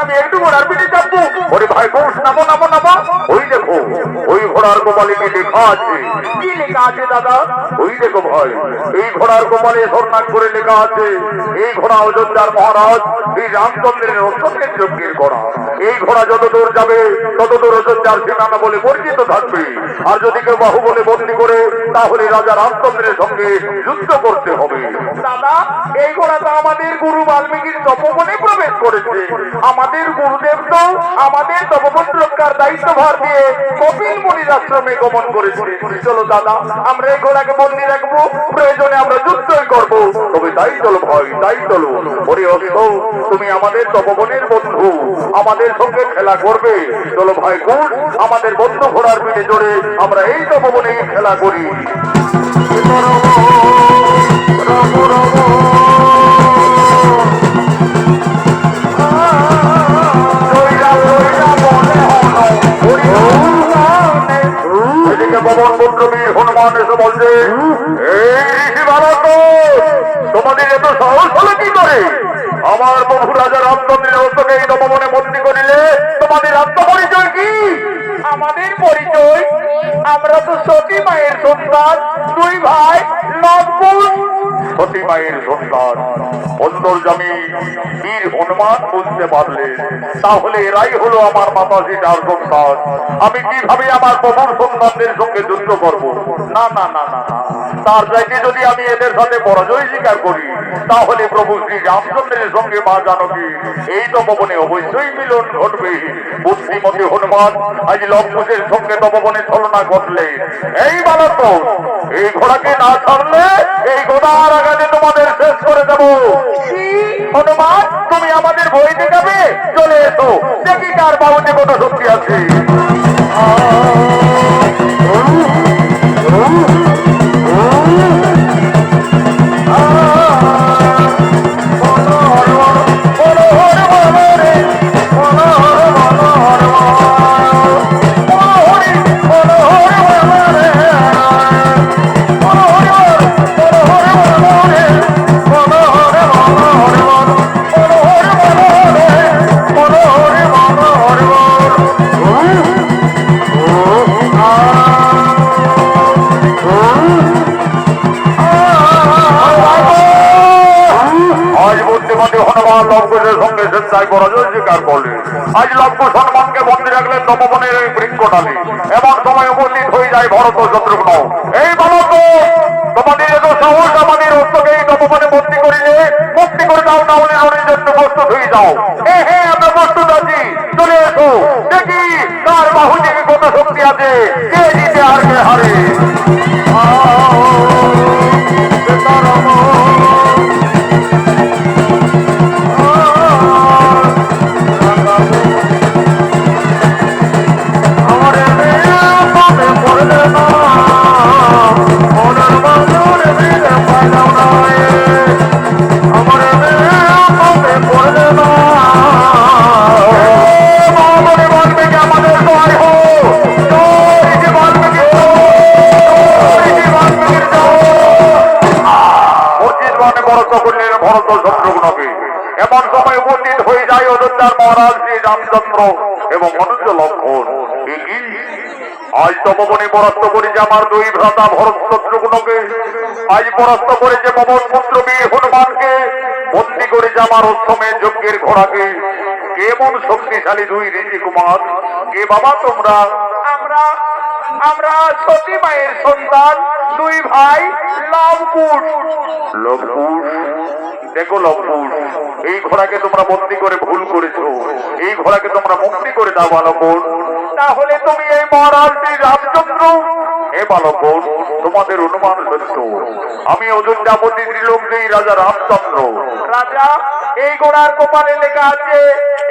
আমি একটু ঘোড়ার পিঠে চাপবো। ওরে ভাই ঘোষ নামো নামো নামো। ওই দেখো ওই ঘোড়ার কপালে কি লেখা আছে? কি লেখা আছে দাদা? ওই দেখো ভাই এই ঘোড়ার কপালে স্বর্ণাক করে লেখা আছে এই ঘোড়া অযোধ্যার মহারাজ এই রামচন্দ্রের অত্যন্তের যজ্ঞের ঘোড়া। এই ঘোড়া যত দূর যাবে তত দূর অযোধ্যার সীমানা বলে পরিচিত থাকবে। আর যদি কেউ বাহু বলে বন্দি করে তাহলে রাজা রামচন্দ্রের সঙ্গে যুদ্ধ করতে হবে। দাদা এই ঘোড়া তো আমাদের গুরু বাল্মীকির তপবনে প্রবেশ করেছে। আমাদের গুরুদেব তো আমাদের তপবন রক্ষার দায়িত্ব ভার দিয়ে কপিল মুনির আশ্রমে গমন করেছে চলো দাদা, আমরা এই ঘোড়াকে বন্দি রাখব, প্রয়োজনে আমরা যুদ্ধই করব। তবে তাই চলো ভয় তাই চলো। ওরে অস্ত তুমি আমাদের তপবনের বন্ধু, আমাদের সঙ্গে খেলা করবে। চলো ভাই কুট আমাদের বন্ধু ঘোড়ার পিঠে জোরে আমরা এই তপবনে খেলা করি। আমার প্রভু রাজা রামচন্দ্রের হস্তকে এই নবমনে বন্দি করিলে তোমাদের আত্মপরিচয় কি? আমাদের পরিচয়? আমরা তো সতী মায়ের সন্তান। দুই ভাই সতী মায়ের সন্তান। অন্তর্জামী বীর হনুমান বুঝতে পারলে তাহলে এরাই হলো আমার মাতা সীতার সন্তান। আমি কীভাবে আমার প্রভুর সন্তানদের সঙ্গে যুদ্ধ করব? না না না না না। তার চাইতে যদি আমি এদের সাথে পরাজয় স্বীকার করি তাহলে প্রভু শ্রী রামচন্দ্রের সঙ্গে মা জানকী এই তপবনে অবশ্যই মিলন ঘটবে। বুদ্ধিমতী হনুমান আজ লক্ষের সঙ্গে তপবনে ছলনা ঘটলে এই বালক এই ঘোড়াকে না ছাড়লে এই গোদার আগাতে তোমাদের শেষ করে দেবো। হনুমান তুমি আমাদের বই দেখাবে চলে এসো দেখি কার বাবুতে কত শক্তি আছে। স্বীকার করলেন আজ লঙ্কুশ হনুমানকে বন্দী রাখলেন তপবনের এই বৃক্ষটালে এমন সময় উপস্থিত হয়ে যায় ভরত শত্রুঘ্ন এই বালক তোমাদের এত সাহস আমাদের হস্তকে এই তপবনে বন্দী করিলে মুক্তি করে দাও না হলে জন্য প্রস্তুত হয়ে যাও হ্যাঁ হ্যাঁ আমরা প্রস্তুত আছি চলে এসো দেখি কার বাহু থেকে কত শক্তি আছে কে জিতে আর কে হারে আমাদের বনে বরত করলেন ভরত শত্রুঘ্নকে এমন সময় উপস্থিত হয়ে যায় অযোধ্যার মহারাজ শ্রী রামচন্দ্র এবং মনুষ্য লক্ষণ। আজ তপবনে পরাস্ত করেছে আমার দুই ভ্রাতা ভরত শত্রুঘ্নকে আজ পরাস্ত করেছে পবন পুত্র বীর হনুমানকে। বন্দি করেছে আমার অষ্টমে যজ্ঞের ঘোড়াকে। কেমন শক্তিশালী দুই ঋষি কুমার কে বাবা তোমরা? আমরা আমরা সতী মায়ের সন্তান দুই ভাই লবকুশ লবকুশ দেখো লবকুশ এই ঘোড়াকে তোমরা বন্দি করে ভুল করেছ। এই ঘোড়াকে তোমরা মুক্তি করে দাও বালকুশ তাহলে তুমি এই মহারাজ শ্রী রামচন্দ্র? হে বালকুশ তোমাদের অনুমান সত্য। আমি অযোধ্যাপতি ত্রিলোকজয়ী রাজা রামচন্দ্র। রাজা এই ঘোড়ার কপালে লেখা আছে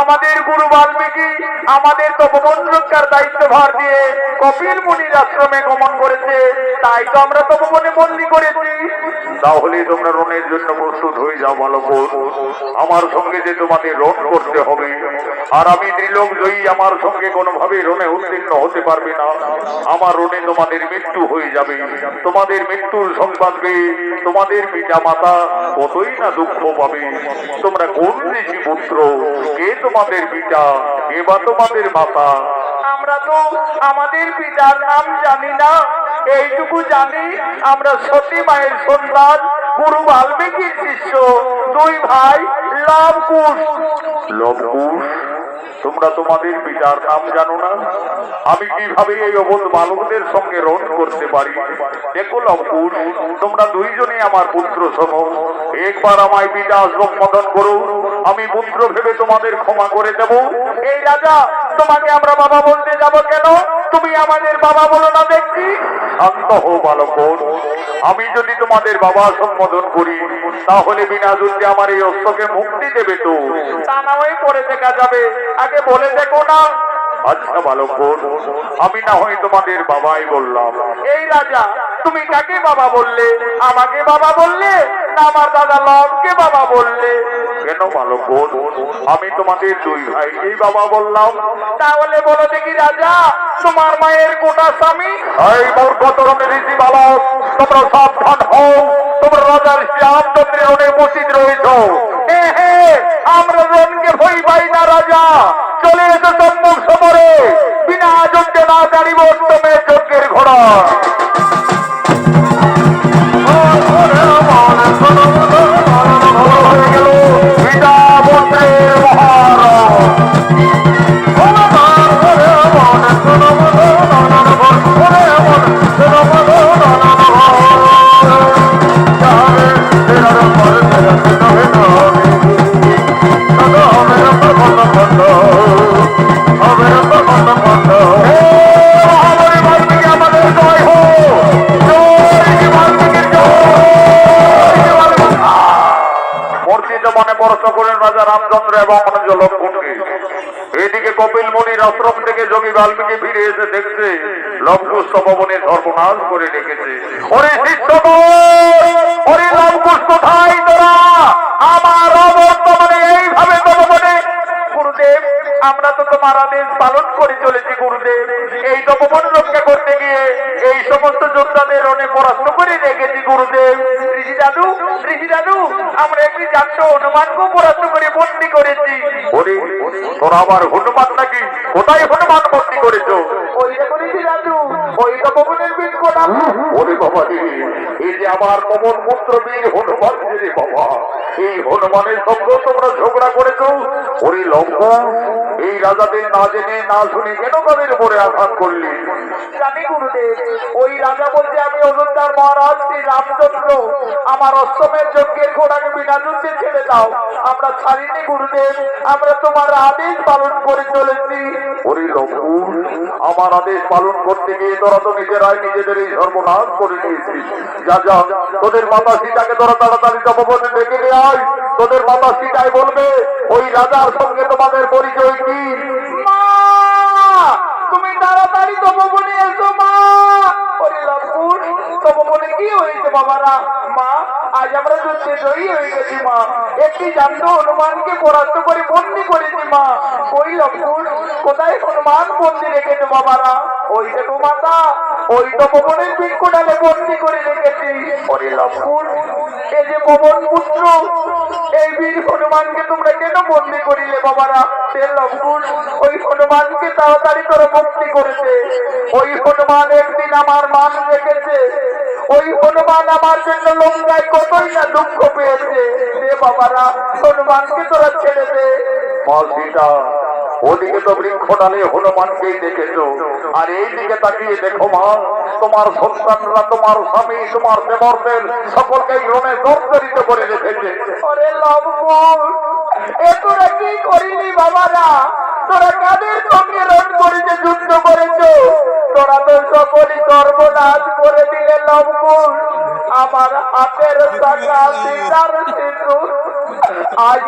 আমাদের গুরু বাল্মীকি আমাদের তপবন রক্ষার দায়িত্বভার দিয়ে কপিল মুনির আশ্রমে গমন করেছে। তাই তো আমরা তপবনে বন্দি করেছি। তাহলে তোমরা রণের জন্য প্রস্তুত হয়ে যাও বালক আমার সঙ্গে যে তোমাদের রণ করতে হবে, আর আমি ত্রিলোক জয়ী আমার সঙ্গে কোনোভাবে রণে উত্তীর্ণ হতে পারবে না। আমার রণে তোমাদের মৃত্যু হয়ে যাবে। তোমাদের মৃত্যুর সংবাদ পেয়ে তোমাদের পিতা মাতা কতই না দুঃখ পাবে। তোমরা কোন ঋষি পুত্র কে তোমাদের পিতা বা তোমাদের মাতা। আমরা তো আমাদের পিতার নাম জানি না এইটুকু জানি। আমরা সতী মায়ের সন্তান গুরু বাল্মীকির শিষ্য দুই ভাই লবকুশ লবকুশ তোমরা তোমাদের পিতার নাম জানো না? আমি কীভাবে এই অবোধ বালকদের সঙ্গে রণ করতে পারি? দেখো লবকুশ তোমরা দুইজনে আমার পুত্র সম একবার আমায় পিতা সম্বোধন করো। আমি পুত্র ভেবে তোমাদের ক্ষমা করে দেব। এই রাজা তোমাকে আমরা বাবা বলতে যাব কেন? তুমি আমাদের বাবা বলো না দেখছি। শান্ত হো বালক আমি যদি তোমাদের বাবা সম্বোধন করি তাহলে বিনা যুদ্ধে আমার এই অস্ত্রকে মুক্তি দেবে তো। তা না হয়ে পরে দেখা যাবে। আগে বলে দেখো না। আচ্ছা বালক আমি না হয় তোমাদের বাবাই বললাম। এই রাজা তুমি কাকে বাবা বললে? আমাকে বাবা বললে না আমার দাদা লবকে বাবা বললে? কেন বালক আমি তোমাদের দুই ভাই। এই বাবা বললাম, তাহলে বলো দেখি রাজা, তোমার মায়ের কোটা স্বামী? এই মূর্খ তোমাদের ঋষি বালক তোমরা সাবধান হও। তোমরা রাজার শ্যামচন্দ্রের এদিকে কপিল মুনির আশ্রম থেকে যোগী বাল্মীকি ফিরে এসে দেখছে লবকুশ ভবনে সর্বনাশ করে রেখেছে। ওরে ওরে লবকুশ কোথায় তোরা, আমার অবর্তমানে এইভাবে তপবনে গুরুদেব, আমরা তো তোমার আদেশ পালন করে চলেছি, গুরুদেব। এই তপবন রক্ষা করতে গিয়ে এই সমস্ত যোদ্ধাদের রণে পরাস্ত করে ঋষি দাদু ঋষি দাদু আমরা একটি যাচ্ছ হনুমানকে পরাস্ত করে বন্দি করেছি। ওরে তোরা আবার হনুমান নাকি? কোথায় হনুমান বন্দি করেছ? ওই দেখো ঋষি দাদু ওই তপবনের বীর কোটা ওরে বাবা রে এই যে আমার পবন পুত্র বীর হনুমান রে বাবা এই হনুমানের সঙ্গে তোমরা ঝগড়া করেছ? ওরে এই রাজাদের না জেনে না শুনে কেন তাদের উপরে আঘাত করলি? জানি গুরুদেব ওই রাজা বলতে আমি অযোধ্যার মহারাজ শ্রী রামচন্দ্র। আমার অষ্টমের যজ্ঞের ঘোড়াকে বিনা যুদ্ধে ছেড়ে দাও। আমরা ছাড়িনি গুরুদেব আমরা তোমার আদেশ পালন করে চলেছি। ওরে লম্বু আমার আদেশ পালন করতে গিয়ে তোরা তো নিজেরাই এই সর্বনাশ করে নিয়েছি যা যা, তোদের মাতা সীতাকে তোরা তাড়াতাড়ি তপবনে ডেকে নিয়ে আয়। তোদের মাতা সীতাই বলবে, ওই রাজার সঙ্গে তোমাদের পরিচয় কি? তুমি তাড়াতাড়ি তপবনে এসো, মা। আজ আমরা যুদ্ধে জয়ী হয়ে গেছি মা। একটি জান্ত হনুমানকে পরাস্ত করে বন্দি করেছি মা। ওই লম্বুর কোথায় হনুমান বন্দি রেখেছে বাবারা? ওই দেখো মাতা, ওই তো তপবনের বৃক্ষডালে বন্দি করে রেখেছি। ওরে লম্বুর এই যে পবন পুত্র, এই বীর হনুমানকে তোমরা কেন বন্দি করিলে বাবারা? সে লম্বুর ওই হনুমানকে তাড়াতাড়ি তোরা মুক্তি করেছে। ওই হনুমান একদিন আমার মান রেখেছে। ওই হনুমান আমার জন্য লঙ্কায় কতই না দুঃখ পেয়েছে। সে বাবারা, হনুমানকে তোরা ছেড়ে দে। সীতা ওদিকে তো বৃক্ষডালে হনুমানকেই দেখেছ। আর এই দিকে তাকিয়ে দেখো মা, তোমার সন্তানরা, তোমার স্বামী, তোমার দেবরদের সকলকেই রণে জর্জরিত করে রেখেছে। আমার হাতের টাকা আজ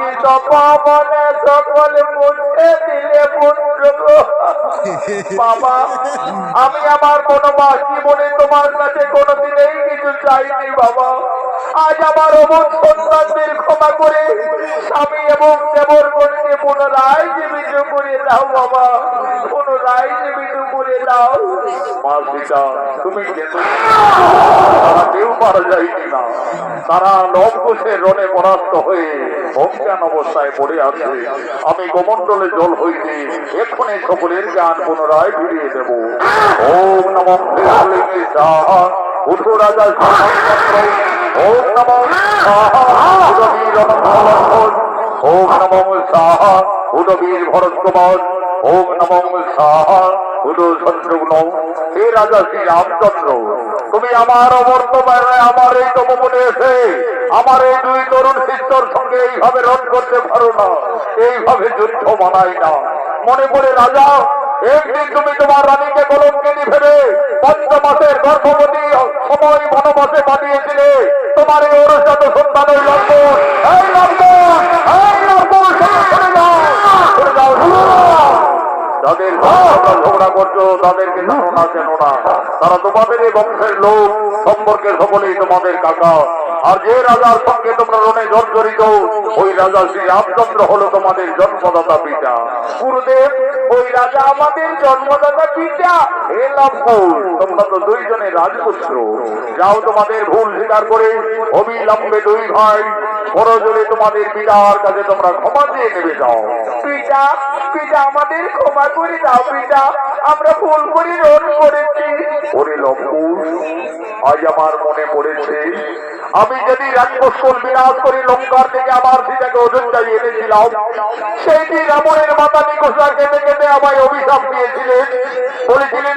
পাবনে সকল মুছে দিলে পুত্র। বাবা, আমি আমার বনবাস জীবনে তোমার কাছে কোনোদিনেই কিছু চাইনি, বাবা আজ আমার অমন সন্তানদের ক্ষমা করে স্বামী এবং দেবর বোনকে পুনরায় জীবিত করে দাও বাবা। পুনরায় জীবিত করে দাও। তুমি তারা কেউ মারা যায়নি না। তারা লবকুশের রণে পরাস্ত হয়ে অজ্ঞান অবস্থায় পড়ে আছে। আমি গোমণ্ডলে জল হইতে এক্ষণে সকলের জ্ঞান পুনরায় ফিরিয়ে দেব। ওম নম উঠো রাজা ওম ওম নম সাহা উদবীর ভরত কুমার ওম রাজা শ্রী রামচন্দ্র, তুমি আমার অবর্তমানে আমার এই তপবনে এসে আমার এই দুই তরুণ শিষ্যর সঙ্গে এইভাবে রদ করতে পারো না। এইভাবে যুদ্ধ মানাই না। মনে পড়ে রাজা একদিন তুমি তোমার রানীকে কলঙ্কিনী ভেবে পঞ্চমাসের গর্ভবতী সময় বনবাসে পাঠিয়েছিলে। তোমার এই অনুষ্ঠিত সন্তান ওই লম্বন এই লম্বন এই লম্বন সরে যাও। সরে যাও যাদের ঝগড়া করছ, তাদেরকে তারা তোমাদের এই বংশের লোক সম্পর্কে সকলেই তোমাদের কাকা। আর যে রাজার সঙ্গে তোমরা রণে জর্জরিত, ওই রাজা শ্রী রামচন্দ্র হলো তোমাদের জন্মদাতা পিতা। গুরুদেব, ওই রাজা আমাদের জন্মদাতা পিতা। তোমরা তো দুইজনে রাজপুত্র। যাও তোমাদের ভুল স্বীকার করে অবিলম্বে দুই ভাই পরজলে তোমাদের পিতার কাছে তোমরা ক্ষমা দিয়ে নেবে যাও। পিতা পিতা আমাদের ক্ষমা করে দাও পিতা। আমরা ভুল করে রোধ করেছি। ওরে লম্বুর আজ আমার মনে পড়েছে আমি যদি রাজপুষ্কল বিনাশ করে লঙ্কার থেকে আমার সীতাকে অযোধ্যায় এনেছিলাম সেই দিন রাবণের মাথা নিকোষা কেটে কেটে আমায় অভিশাপ দিয়েছিলেন। বলেছিলেন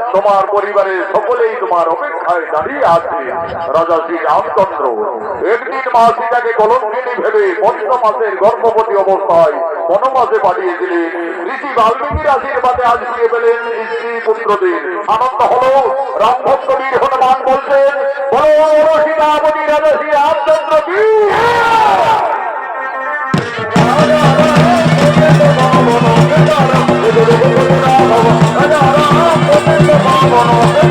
তোমার পরিবারের সকলেই তোমার অপেক্ষায় দাঁড়িয়ে আছে রাজা শ্রী রামচন্দ্র একদিন মা সীতাকে কলঙ্কিনী ভেবে পঞ্চম মাসের গর্ভবতী অবস্থায় বনবাসে পাঠিয়ে দিলেন ঋষি বাল্মীকির আশীর্বাদে আজ দিয়ে পেলেন স্ত্রী পুত্রদের আনন্দ হল রামভক্তবীর হনুমান বলছেন বলো রাজা শ্রী রামচন্দ্র কি Hare Hare Oh,